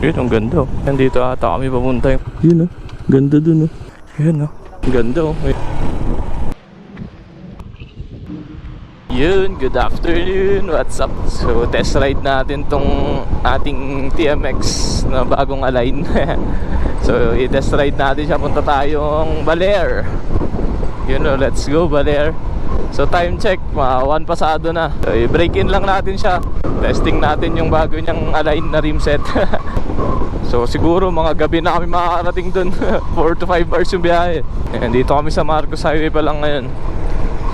Yun, ang ganda oh. Nandito ata kami papunta. Yun oh. Ganda dun oh. Yun oh. Ganda oh. Yun, good afternoon. What's up? So, test ride natin tong ating TMX na bagong align. so, i-test ride natin siya. Punta tayong Baler. Yun o, let's go Baler. So, time check. Mga 1 pasado na. So, i-break in lang natin siya. Testing natin yung bago niyang align na rim set. so, siguro mga gabi na kami makakarating dun. 4 to 5 hours yung biyahe. And dito kami sa Marcos Highway pa lang ngayon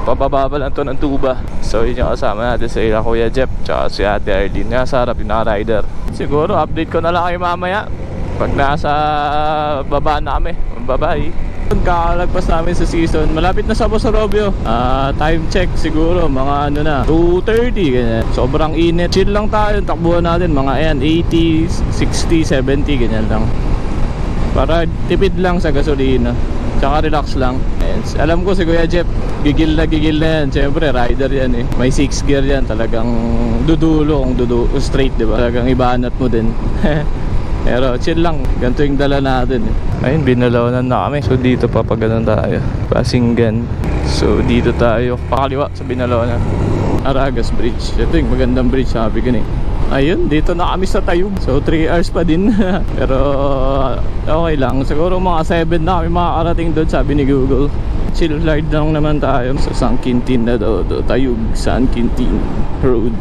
pababa pa lang to ng tuba so yun yung kasama natin sa ila Kuya Jeff tsaka si Ate Arlene nasa harap yung rider siguro update ko na lang kayo mamaya pag nasa baba na kami bye Kakalagpas namin sa season Malapit na sa Bosarobio. Ah, Time check siguro Mga ano na 2.30 ganyan. Sobrang init. Chill lang tayo Takbuhan natin Mga ayan 80, 60, 70 Ganyan lang. Para tipid lang sa gasolina Tsaka relax lang. And Alam ko si Kuya Jeff Gigil na gigil na yan. Siyempre rider yan eh. May 6 gear yan Talagang dudulo Kung dudu straight diba Talagang ibanat mo din Pero chill lang Ganito yung dala natin eh. Ayun binalawanan na kami So dito papaganon tayo Pasinggan So dito tayo Pakaliwa sa binalawanan Aragas Bridge Ito yung magandang bridge sabi ko eh Ayun, dito na kami sa Tayug. So 3 hours pa din. Pero okay lang. Siguro mga 7 na kami makakarating doon sabi ni Google. Chill ride lang naman tayo sa San Quintin na daw. daw. Tayug, San Quintin Road.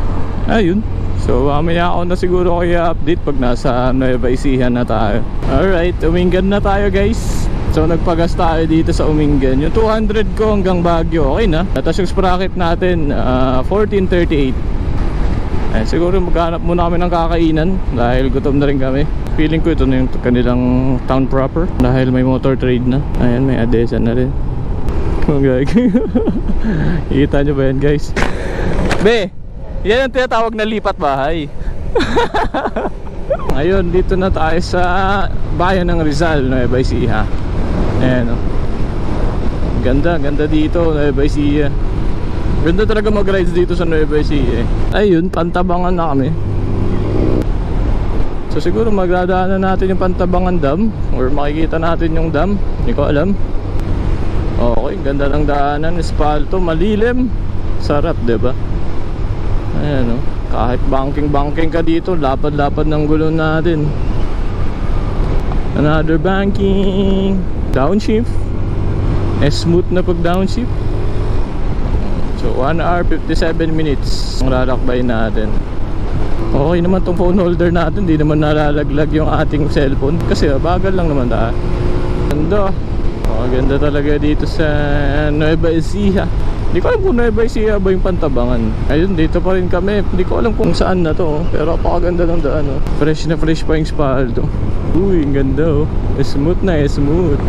Ayun. So mamaya ako na siguro kayo update pag nasa Nueva Ecija na tayo. Alright, umingan na tayo guys. So nagpagas tayo dito sa Umingan. Yung 200 ko hanggang Baguio, okay na. Tapos yung sprocket natin, ah, 1438. Eh, siguro maghanap muna kami ng kakainan dahil gutom na rin kami. Feeling ko ito na yung kanilang town proper dahil may motor trade na. Ayan, may ADESA na rin. Oh, gag. Ikita nyo ba yan guys? Be, yan ang tinatawag na lipat bahay. Ayun, dito na tayo sa bayan ng Rizal, Nueva Ecija. Ayan o. Ganda, ganda dito, Nueva Ecija. Ganda talaga mag-rides dito sa Nueva Ecija eh. Ayun, pantabangan na kami. So siguro magdadaanan natin yung pantabangan dam or makikita natin yung dam. Hindi ko alam. Okay, ganda ng daanan, espalto, malilim. Sarap, 'di ba? Ayan oh. Kahit banking-banking ka dito, lapad-lapad ng gulong natin. Another banking. Downshift. Eh, smooth na pag downshift. So 1 hour 57 minutes ang lalakbay natin Okay naman tong phone holder natin Hindi naman nalalaglag yung ating cellphone Kasi ah, bagal lang naman ta Ganda oh, Ganda talaga dito sa Nueva Ecija Hindi ko alam kung Nueva ba yung pantabangan Ayun dito pa rin kami Hindi ko alam kung saan na to oh. Pero apakaganda ng daan oh. Fresh na fresh pa yung spalto Uy ang ganda oh Smooth na eh smooth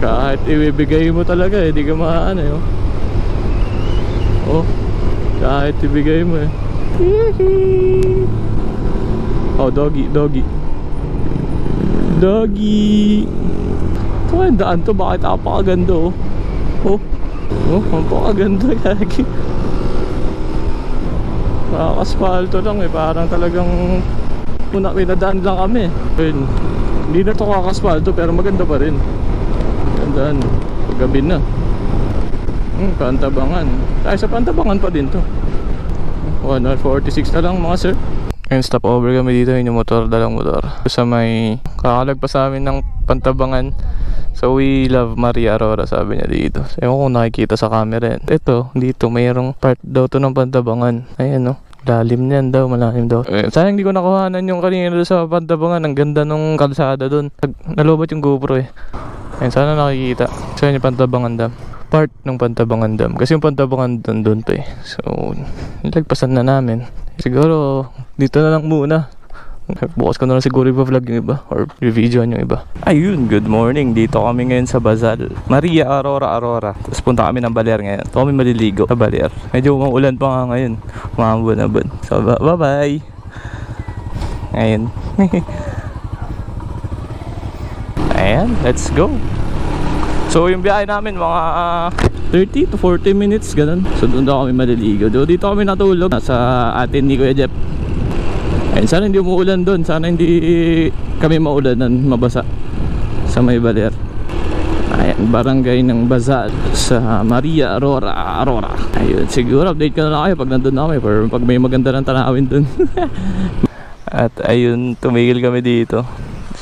Kahit ibibigay mo talaga eh Di ka maano eh oh. Oh, kahit ibigay mo eh. Oh, doggy, doggy. Doggy. Ito ang daan to, bakit apakaganda oh. Oh, oh, apakaganda kagi. Nakakaspalto lang eh, parang talagang una pinadaan lang kami. Ayun. Hindi na to kakaspalto pero maganda pa rin. Gandaan. Paggabi na. Hmm, pantabangan. Tayo sa pantabangan pa din to. 146 na lang mga sir. Ngayon stop over kami dito yung motor, dalang motor. Sa may kakalagpas sa amin ng pantabangan. So we love Maria Aurora sabi niya dito. Ewan kung nakikita sa camera. Ito, dito mayroong part daw to ng pantabangan. Ayan no. Lalim niyan daw, malalim daw. Eh, sayang di ko nakuhanan yung kanina sa pantabangan. Ang ganda nung kalsada doon. Nalobat yung GoPro eh. Ayun, sana nakikita. So yun yung pantabangan dam. Part ng pantabangan dam. Kasi yung pantabangan doon doon pa eh. So, nilagpasan na namin. Siguro, dito na lang muna. Bukas ko na lang siguro iba-vlog yung iba or i-videoan yung iba. Ayun, good morning. Dito kami ngayon sa Bazal. Maria Aurora Aurora. Tapos punta kami ng Baler ngayon. Ito kami maliligo sa Baler. Medyo umuulan pa nga ngayon. Umambon na bon. So, bye-bye. Ayun. Ayan, let's go. So yung biyahe namin mga ah, 30 to 40 minutes ganun. So doon daw kami maliligo. Do dito kami natulog sa atin ni Kuya Jeff. Ayun, sana hindi umuulan doon. Sana hindi kami maulanan, mabasa sa may baler. Ayan, barangay ng Bazal sa Maria Aurora, Aurora. Ayun, siguro update ko na lang kayo pag nandun na kami or pag may maganda ng tanawin dun. At ayun, tumigil kami dito.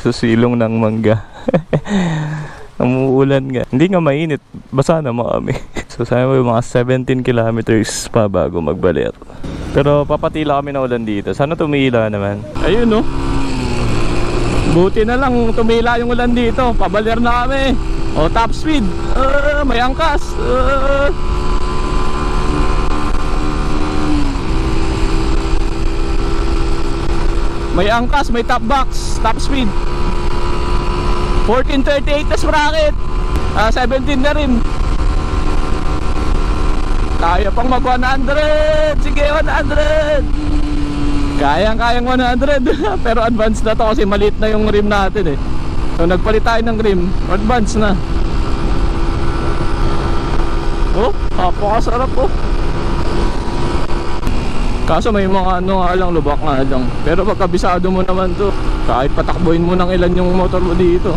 Susilong ng mangga. Umuulan nga. Hindi nga mainit. Basa naman kami. so sabi mo mga 17 kilometers pa bago magbaler. Pero papatila kami ng ulan dito. Sana tumila naman. Ayun no. Buti na lang tumila yung ulan dito. Pabaler na kami. O top speed. Ah, may angkas. Ah. May angkas, may top box, top speed. 1438 na sprocket. Ah, 17 na rin. Kaya pang mag 100. Sige, 100. Kayang kayang 100. Pero advance na to kasi maliit na yung rim natin eh. So nagpalit tayo ng rim. Advance na. Oh, napakasarap oh. Kaso may mga ano nga lang, lubak nga lang. Pero pagkabisado mo naman to, kahit patakbuhin mo ng ilan yung motor mo dito.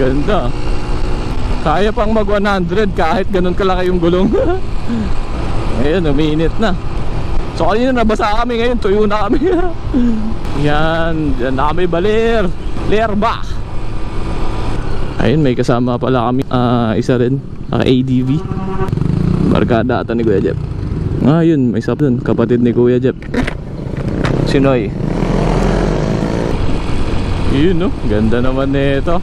Ganda. Kaya pang mag 100 kahit ganun kalaki yung gulong. Ngayon, umiinit na. So kanina nabasa kami ngayon, tuyo na kami. Yan, dyan na kami baler. Lerba. Ayun, may kasama pala kami. ah isa rin, naka ADV. Barkada ata ni Kuya Jeff. Ah, may sap dun. Kapatid ni Kuya Jeff. Sinoy. Yun, no? Ganda naman nito.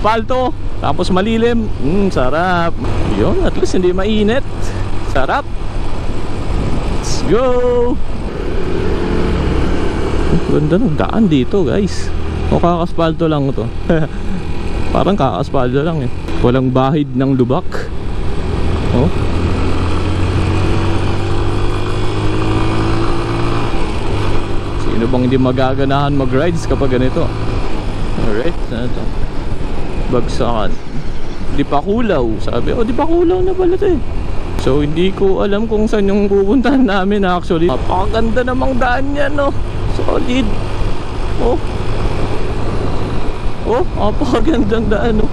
Spalto. Tapos malilim. Mm, sarap. Yun, at least hindi mainit. Sarap. Let's go! Ganda ng daan dito, guys. O kakaspalto lang to. Parang kakaspalto lang eh. Walang bahid ng lubak. Oh. Sino bang hindi magaganahan mag-rides kapag ganito? Alright, ano to? Bagsakan. Di pa kulaw. Sabi, oh di pa kulaw na pala eh. So hindi ko alam kung saan yung pupuntahan namin actually. Napakaganda namang daan yan no. Solid. Oh. Oh, napakagandang daan no.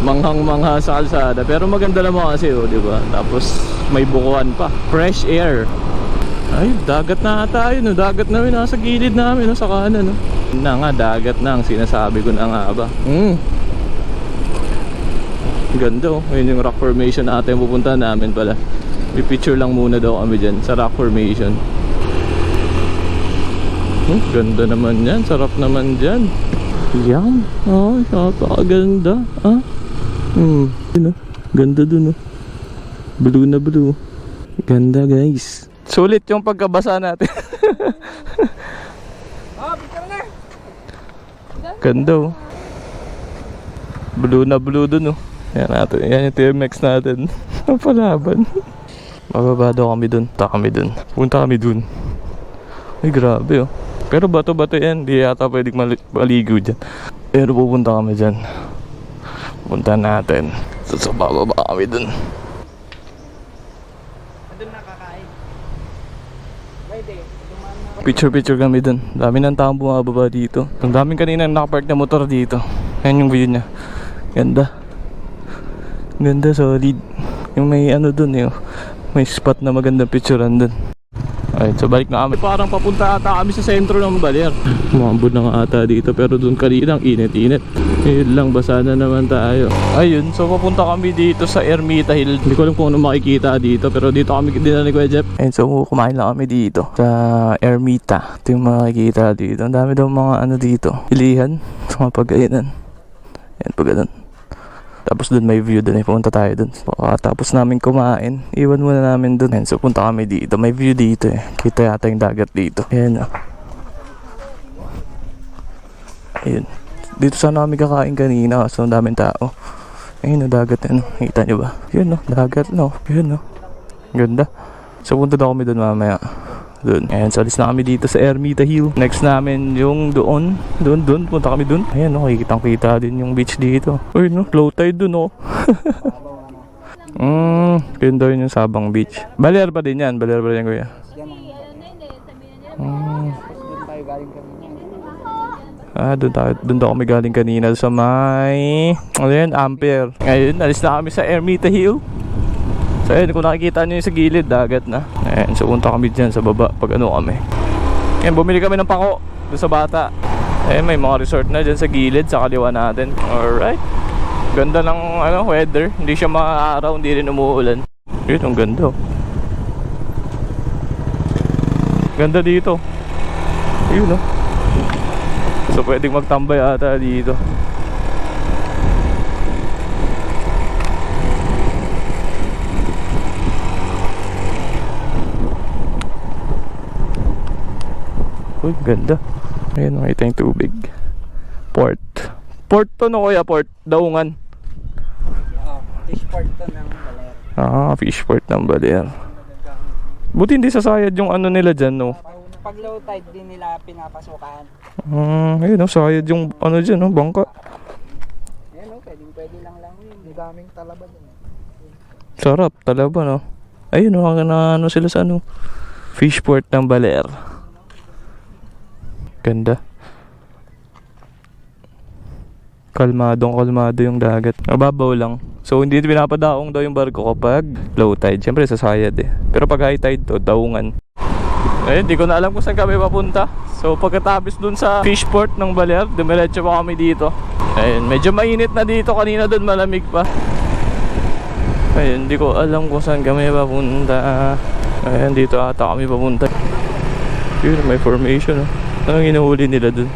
Manghang-mangha sa kalsada. Pero maganda naman kasi oh, di ba? Tapos may bukuan pa. Fresh air. Ay, dagat na ata yun. No? Dagat na yun. Nasa gilid namin. No? Sa kanan. No? Na nga, dagat na ang sinasabi ko na nga ba. Mm. Ganda oh. Yun yung rock formation natin pupunta namin pala. May picture lang muna daw kami dyan sa rock formation. Hmm, ganda naman yan. Sarap naman dyan. Yan. Oh, napakaganda. Ah. Hmm. Yun oh. Ganda dun oh. Blue na blue. Ganda guys. Sulit yung pagkabasa natin. Ganda oh. Blue na blue dun oh. Yan natin. Yan yung TMX natin. Palaban. Mababa daw kami dun. Punta kami dun. Punta kami dun. Ay grabe oh. Pero bato-bato yan. Di yata pwedeng mali- maligo dyan. Pero pupunta kami dyan. Punta natin. So, so bababa kami dun. Picture picture kami dun. Dami ng taong bumababa dito. Ang daming kanina nakapark na motor dito. Ayan yung view niya. Ganda. Ganda solid. Yung may ano dun eh. oh. May spot na magandang picturean dun. Alright, so balik na kami. Parang papunta ata kami sa sentro ng Baler. Umambod na nga ata dito pero dun kanina ang init-init. Yun lang, basa na naman tayo. Ayun, so papunta kami dito sa Ermita Hill. Hindi ko alam kung ano makikita dito pero dito kami dinala ni Kuya Jeff. Ayun, so kumain lang kami dito sa Ermita. Ito yung makikita dito. Ang dami daw mga ano dito. Ilihan sa mga pagkainan. Ayan, pag ganun. Tapos dun may view dun eh. Tayo dun. Tapos namin kumain. Iwan muna namin dun. Ayan, so punta kami dito. May view dito eh. Kita yata yung dagat dito. Ayan oh. Ayun. Dito sana kami kakain kanina kasi ang daming tao. Ayun oh, dagat ano. Kita nyo ba? Yun oh, dagat no. Yun oh. Ganda. So punta daw kami dun mamaya. Doon. Ayan, so alis na kami dito sa Ermita Hill. Next namin yung doon. Doon, doon. Punta kami doon. Ayan, no, kitang kita din yung beach dito. Uy, no, low tide doon, oh. Hmm, yun daw yun yung Sabang Beach. Baler pa din yan, baler pa din yan kuya. Kanina. Ah, doon tayo, doon daw kami galing kanina sa may, ano yan, Ampere. Ngayon, alis na kami sa Ermita Hill. So ayun, kung nakikita nyo yung sa gilid, dagat na. Ayan, so punta kami dyan sa baba pag ano kami. Ayan, bumili kami ng pako sa bata. Ayan, may mga resort na dyan sa gilid, sa kaliwa natin. Alright. Ganda ng ano, weather. Hindi siya maaraw, hindi rin umuulan. Yun, ang ganda. oh. Ganda dito. Yun, oh. So pwedeng magtambay ata dito. Uy, ganda. Ayun, makita yung tubig. Port. Port to no kuya, port. Daungan. Oo, fish port to ng Baler. Ah, fish port ng Baler. Buti hindi sasayad yung ano nila dyan, no? Pag low tide din nila pinapasukan. Hmm, ayun, no, sayad yung ano dyan, no, bangka. Ayan o, pwedeng pwede lang lang yun. Ang daming talaba dun. Sarap, talaga no? Ayun, no, ano sila sa ano? Fishport ng Baler. Ganda. Kalmadong kalmado yung dagat. Mababaw lang. So hindi pinapadaong daw yung barko kapag low tide. Siyempre sasayad eh. Pero pag high tide to, daungan. Ayun, di ko na alam kung saan kami papunta. So pagkatapos dun sa fishport ng Baler, dumiretso pa kami dito. Ayun, medyo mainit na dito. Kanina dun malamig pa. Ayun, hindi ko alam kung saan kami papunta. Ayun, dito ata kami papunta. Yun, may formation. Oh. Anong hinuhuli nila dun?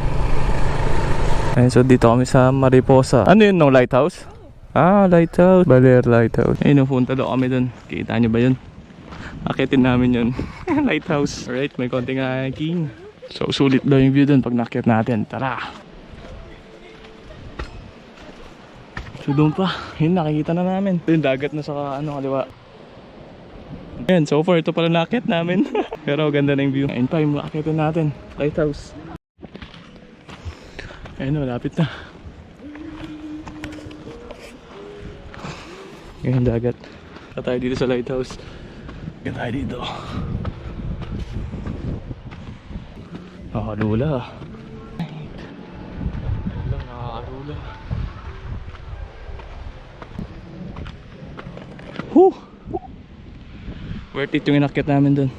Ayun, so dito kami sa Mariposa. Ano yun, no? Lighthouse? Ah, lighthouse. Baler Lighthouse. Ayun, punta daw kami dun. Kita nyo ba yun? Akitin namin yun. lighthouse. Alright, may konting hiking. So, sulit daw yung view dun pag nakit natin. Tara! So doon pa, yun nakikita na namin. Yung dagat na sa ano kaliwa. Ayan, so far ito pala nakit namin. Pero ganda na view. Ayun pa yung akitin natin. Lighthouse. Ayun, malapit na. Ngayon dagat. Punta tayo dito sa lighthouse. Punta tayo dito. Nakakalula. Lang nakakalula. Whew! Worth it yung inakyat namin dun.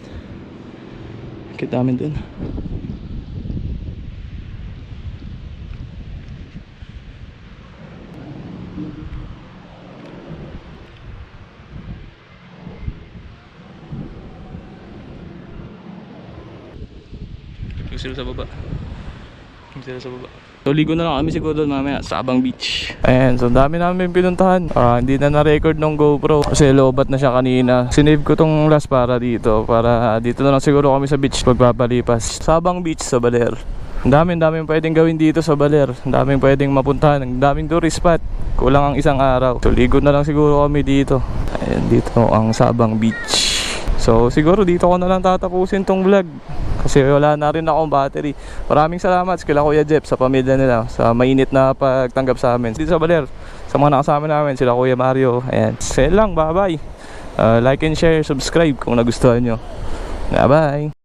Inakyat namin dun. Yung sila sa baba. Yung sila sa baba. So ligo na lang kami siguro mamaya sa Abang Beach. Ayan, so dami namin pinuntahan. Ah, hindi na na-record ng GoPro kasi lobat na siya kanina. Sinave ko tong last para dito para dito na lang siguro kami sa beach pagpapalipas. Sa Abang Beach sa Baler. Ang daming daming pwedeng gawin dito sa Baler. Ang daming pwedeng mapuntahan. Ang daming tourist spot. Kulang ang isang araw. So ligo na lang siguro kami dito. Ayan, dito ang Sabang Beach. So siguro dito ko na lang tatapusin tong vlog kasi wala na rin akong battery. Maraming salamat sa kila Kuya Jeff sa pamilya nila sa mainit na pagtanggap sa amin. Dito sa Baler, sa mga nakasama namin, sila Kuya Mario. Ayan. Say lang, bye-bye. Uh, like and share, subscribe kung nagustuhan nyo. Bye-bye.